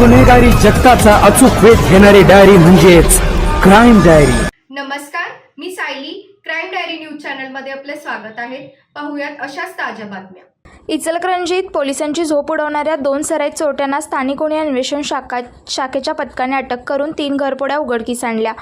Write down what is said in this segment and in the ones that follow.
गुन्हेगारी जगताचा अचूक वेध घेणारी डायरी म्हणजेच क्राईम डायरी नमस्कार मी सायली. क्राईम डायरी न्यूज चॅनलमध्ये आपले स्वागत आहे. पाहुयात अशाच ताज्या बातम्या. इचलकरंजीत पोलिसांची झोप उडवणाऱ्या दोन सराईत चोरट्यांना स्थानिक गुन्हे अन्वेषण शाखा शाखेच्या पथकाने अटक करून तीन घरपोड्या उघडकीस आणल्या.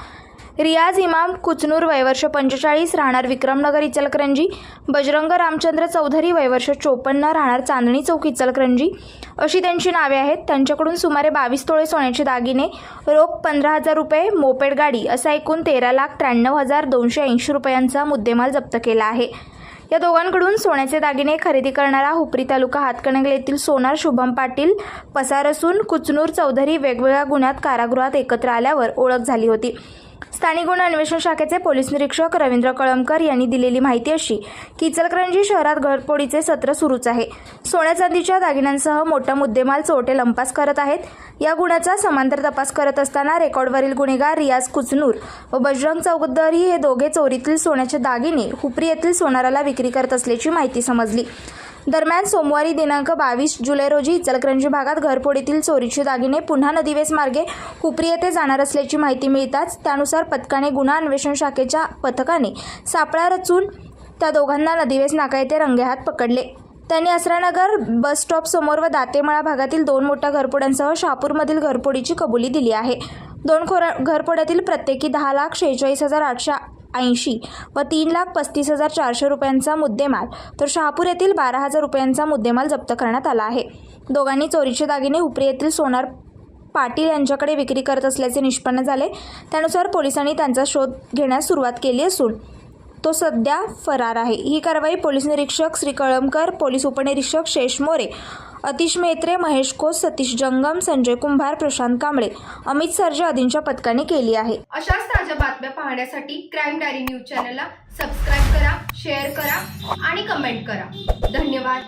रियाज इमाम कुचनूर वयवर्ष पंचेचाळीस राहणार विक्रमनगर इचलकरंजी. बजरंग रामचंद्र चौधरी वयवर्ष चोपन्न राहणार चांदणी चौक इचलकरंजी. अशी त्यांची नावे आहेत. त्यांच्याकडून सुमारे बावीस तोळे सोन्याचे दागिने रोख पंधरा हजार रुपये मोपेड गाडी असा एकूण तेरा लाख त्र्याण्णव हजार दोनशे ऐंशी रुपयांचा मुद्देमाल जप्त केला आहे. या दोघांकडून सोन्याचे दागिने खरेदी करणारा हुपरी तालुका हातकणंगले येथील सोनार शुभम पाटील पसार असून कुचनूर चौधरी वेगवेगळ्या गुन्ह्यात कारागृहात एकत्र आल्यावर ओळख झाली होती. स्थानिक गुन्हे अन्वेषण शाखेचे पोलीस निरीक्षक रवींद्र कळमकर यांनी दिलेली माहिती अशी की इचलकरंजी शहरात घरपोडीचे सत्र सुरूच आहे. सोन्या चांदीच्या दागिन्यांसह मोठा मुद्देमाल चोरटे लंपास करत आहेत. या गुन्ह्याचा समांतर तपास करत असताना रेकॉर्डवरील गुन्हेगार रियाज कुचनूर व बजरंग चौधरी हे दोघे चोरीतील सोन्याचे दागिने हुपरी येथील सोनाराला विक्री करत असल्याची माहिती समजली. दरम्यान सोमवारी दिनांक बावीस जुलै रोजी इचलकरंजी भागात घरफोडीतील चोरीचे दागिने पुन्हा नदीवेस मार्गे हुपरी येथे जाणार असल्याची माहिती मिळताच त्यानुसार पथकाने गुन्हा अन्वेषण शाखेच्या पथकाने सापळा रचून त्या दोघांना नदीवेस नाका येथे रंगेहात पकडले. त्यांनी असरानगर बस स्टॉप समोर व दातेमळा भागातील दोन मोठ्या घरपोड्यांसह शहापूरमधील घरपोडीची कबुली दिली आहे. दोन खोरा घरपोड्यातील प्रत्येकी दहा लाख शेहेचाळीस हजार आठशे ऐंशी व तीन लाख पस्तीस हजार चारशे रुपयांचा मुद्देमाल. तर शहापूर येथील बारा हजार रुपयांचा मुद्देमाल जप्त करण्यात आला आहे. दोघांनी चोरीचे दागिने उपरी येथील सोनार पाटील यांच्याकडे विक्री करत असल्याचे निष्पन्न झाले. त्यानुसार पोलिसांनी त्यांचा शोध घेण्यास सुरुवात केली असून तो सध्या फरार आहे. ही कारवाई पोलीस निरीक्षक श्री कळमकर पोलीस उपनिरीक्षक शेष मोरे अतिश मेत्रे महेश कोस सतीश जंगम संजय कुंभार प्रशांत कांबळे अमित सरजे आदींच्या पथकाने केली आहे. अशाच ताज्या बातम्या पाहण्यासाठी क्राईम डायरी न्यूज चॅनलला सबस्क्राईब करा शेअर करा आणि कमेंट करा. धन्यवाद.